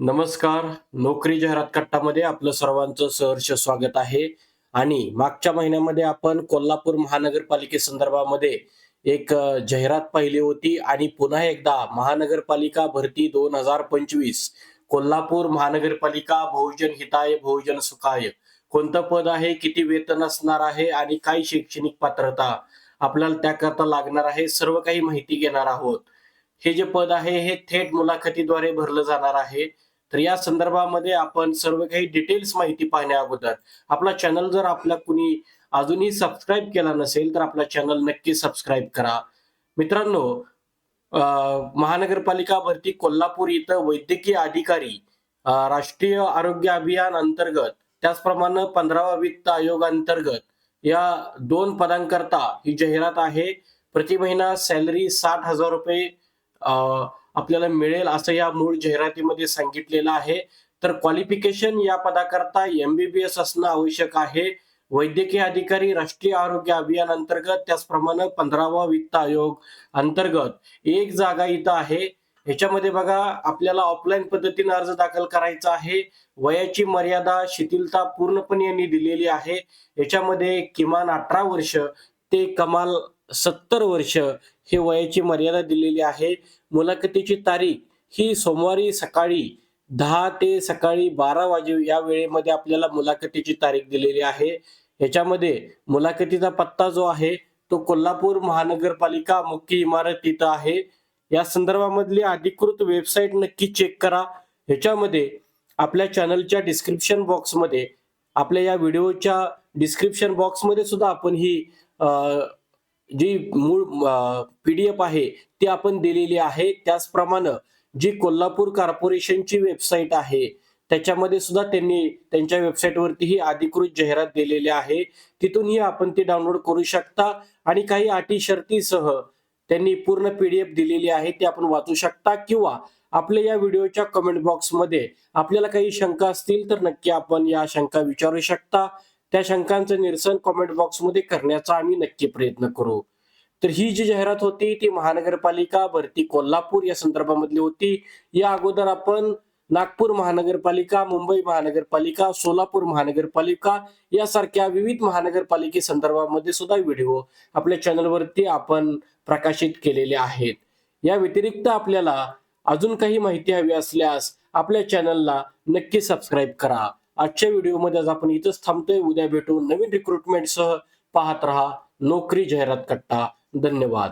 नमस्कार. नोकरी जाहिरात कट्टामध्ये आपलं सर्वांचं सहर्ष स्वागत आहे. आणि मागच्या महिन्यामध्ये आपण कोल्हापूर महानगरपालिकेसंदर्भामध्ये एक जाहिरात पाहिली होती आणि पुन्हा एकदा महानगरपालिका भरती दोन हजार पंचवीस. कोल्हापूर महानगरपालिका बहुजन हिताय बहुजन सुखाय. कोणतं पद आहे किती वेतन असणार आहे आणि काय शैक्षणिक पात्रता आपल्याला त्याकरता लागणार आहे सर्व काही माहिती घेणार आहोत. हे जे पद आहे हे थेट मुलाखतीद्वारे भरलं जाणार आहे. तर या संदर्भामध्ये आपण सर्व काही डिटेल्स माहिती पाहण्या अगोदर आपला चॅनल जर आपला कुणी अजूनही सबस्क्राईब केला नसेल तर आपला चॅनल नक्की सबस्क्राईब करा. मित्रांनो महानगरपालिका भरती कोल्हापूर इथं वैद्यकीय अधिकारी राष्ट्रीय आरोग्य अभियान अंतर्गत त्याचप्रमाणे पंधरावा वित्त आयोग अंतर्गत या दोन पदांकरता ही जाहिरात आहे. प्रति महिना सॅलरी साठ हजार रुपये आपल्याला मिळेल असं या मूळ जाहिरातीमध्ये सांगितलेलं आहे. तर क्वालिफिकेशन या पदाकरता एमबीबीएस असणं आवश्यक आहे. वैद्यकीय अधिकारी राष्ट्रीय आरोग्य अभियान अंतर्गत त्याचप्रमाणे पंधरावा वित्त आयोग अंतर्गत एक जागा इथं आहे. ह्याच्यामध्ये बघा आपल्याला ऑफलाईन पद्धतीने अर्ज दाखल करायचा आहे. वयाची मर्यादा शिथिलता पूर्णपणे यांनी दिलेली आहे. याच्यामध्ये किमान अठरा वर्ष ते कमाल सत्तर वर्ष हे वयाची मर्यादा दिलेली आहे. मुलाखतीची तारीख ही सोमवारी सकाळी दहा ते सकाळी बारा वाजे या वेळेमध्ये आपल्याला मुलाखतीची तारीख दिलेली आहे. याच्यामध्ये मुलाखतीचा पत्ता जो आहे तो कोल्हापूर महानगरपालिका मुख्य इमारत इथं आहे. या संदर्भामधली अधिकृत वेबसाईट नक्की चेक करा. ह्याच्यामध्ये आपल्या चॅनलच्या डिस्क्रिप्शन बॉक्समध्ये आपल्या या व्हिडिओच्या डिस्क्रिप्शन बॉक्समध्ये सुद्धा आपण ही जी मूळ पीडीएफ आहे ती आपण दिलेली आहे. त्याचप्रमाणे जी कोल्हापूर कॉर्पोरेशनची वेबसाईट आहे त्याच्यामध्ये सुद्धा त्यांनी त्यांच्या वेबसाईटवरती ही अधिकृत जाहिरात दिलेली आहे. तिथूनही आपण ती डाउनलोड करू शकता आणि काही अटी शर्तीसह त्यांनी पूर्ण पीडीएफ दिलेली आहे ती आपण वाचू शकता किंवा आपल्या या व्हिडिओच्या कमेंट बॉक्समध्ये आपल्याला काही शंका असतील तर नक्की आपण या शंका विचारू शकता. त्या शंकांचं निरसन कॉमेंट बॉक्समध्ये करण्याचा आम्ही नक्की प्रयत्न करू. तर ही जी जाहिरात होती ती महानगरपालिका भरती कोल्हापूर या संदर्भामधली होती. या अगोदर आपण नागपूर महानगरपालिका मुंबई महानगरपालिका सोलापूर महानगरपालिका यासारख्या विविध महानगरपालिके संदर्भामध्ये सुद्धा व्हिडिओ आपल्या चॅनलवरती आपण प्रकाशित केलेले आहेत. या व्यतिरिक्त आपल्याला अजून काही माहिती हवी असल्यास आपल्या चॅनलला नक्की सबस्क्राईब करा. आजच्या व्हिडिओमध्ये आज आपण इथंच थांबतोय. उद्या भेटू नवीन रिक्रुटमेंटसह पाहत रहा नोकरी जाहिरात कट्टा. धन्यवाद.